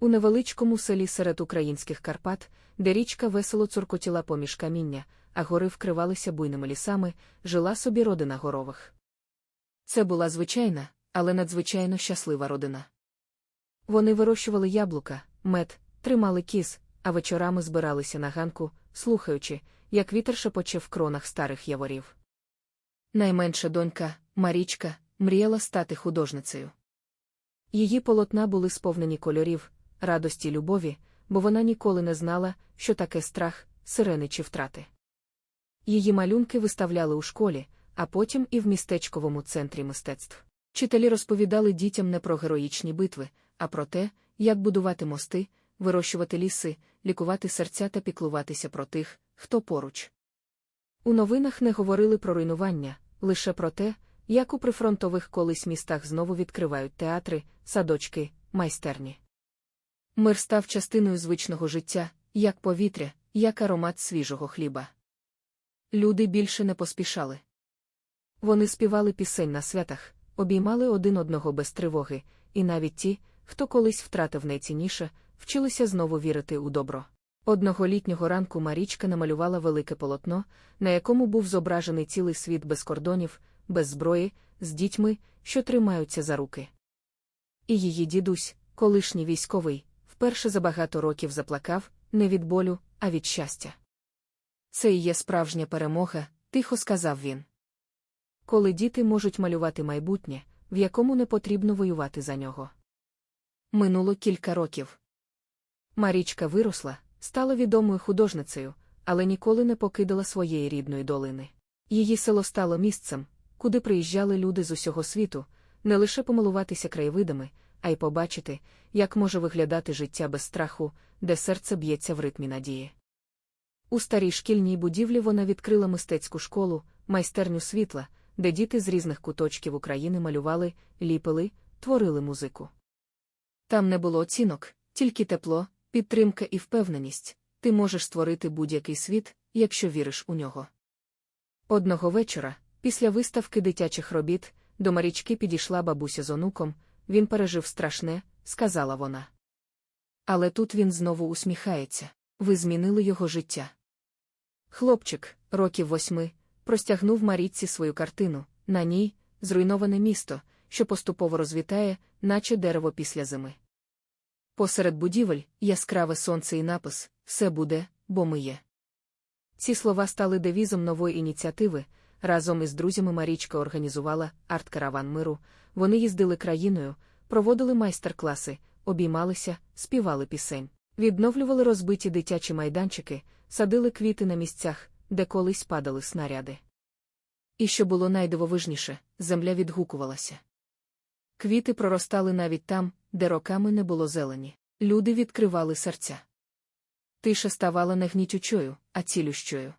У невеличкому селі серед українських Карпат, де річка весело цуркотіла поміж каміння, а гори вкривалися буйними лісами, жила собі родина горових. Це була звичайна, але надзвичайно щаслива родина. Вони вирощували яблука, мед, тримали кіз, а вечорами збиралися на ганку, слухаючи, як вітер шепоче в кронах старих яворів. Найменша донька, Марічка, мріяла стати художницею. Її полотна були сповнені кольорів, радості любові, бо вона ніколи не знала, що таке страх, сирени чи втрати. Її малюнки виставляли у школі, а потім і в містечковому центрі мистецтв. Вчителі розповідали дітям не про героїчні битви, а про те, як будувати мости, вирощувати ліси, лікувати серця та піклуватися про тих, хто поруч. У новинах не говорили про руйнування, лише про те, як у прифронтових колись містах знову відкривають театри, садочки, майстерні. Мир став частиною звичного життя, як повітря, як аромат свіжого хліба. Люди більше не поспішали. Вони співали пісень на святах, обіймали один одного без тривоги, і навіть ті, хто колись втратив найцінніше, вчилися знову вірити у добро. Одного літнього ранку Марічка намалювала велике полотно, на якому був зображений цілий світ без кордонів, без зброї, з дітьми, що тримаються за руки. І її дідусь, колишній військовий, вперше за багато років заплакав не від болю, а від щастя. Це і є справжня перемога, тихо сказав він. Коли діти можуть малювати майбутнє, в якому не потрібно воювати за нього. Минуло кілька років. Марічка виросла, стала відомою художницею, але ніколи не покидала своєї рідної долини. Її село стало місцем, куди приїжджали люди з усього світу, не лише помилуватися краєвидами, а й побачити, як може виглядати життя без страху, де серце б'ється в ритмі надії. У старій шкільній будівлі вона відкрила мистецьку школу, майстерню світла, де діти з різних куточків України малювали, ліпили, творили музику. Там не було оцінок, тільки тепло, підтримка і впевненість ти можеш створити будь-який світ, якщо віриш у нього. Одного вечора, після виставки дитячих робіт, до Марічки підійшла бабуся з онуком, він пережив страшне, сказала вона. Але тут він знову усміхається ви змінили його життя. Хлопчик, років восьми, простягнув Марічці свою картину, на ній зруйноване місто, що поступово розвітає, наче дерево після зими. Посеред будівель яскраве сонце і напис Все буде, бо ми є. Ці слова стали девізом нової ініціативи. Разом із друзями Марічка організувала арт-караван миру. Вони їздили країною, проводили майстер-класи, обіймалися, співали пісень, відновлювали розбиті дитячі майданчики, садили квіти на місцях, де колись падали снаряди. І що було найдивовижніше, земля відгукувалася. Квіти проростали навіть там, де роками не було зелені. Люди відкривали серця. Тиша ставала не гнітючою, а цілющою.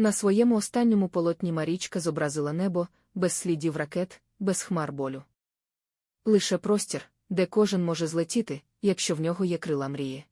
На своєму останньому полотні Марічка зобразила небо, без слідів ракет, без хмар болю. Лише простір, де кожен може злетіти, якщо в нього є крила мрії.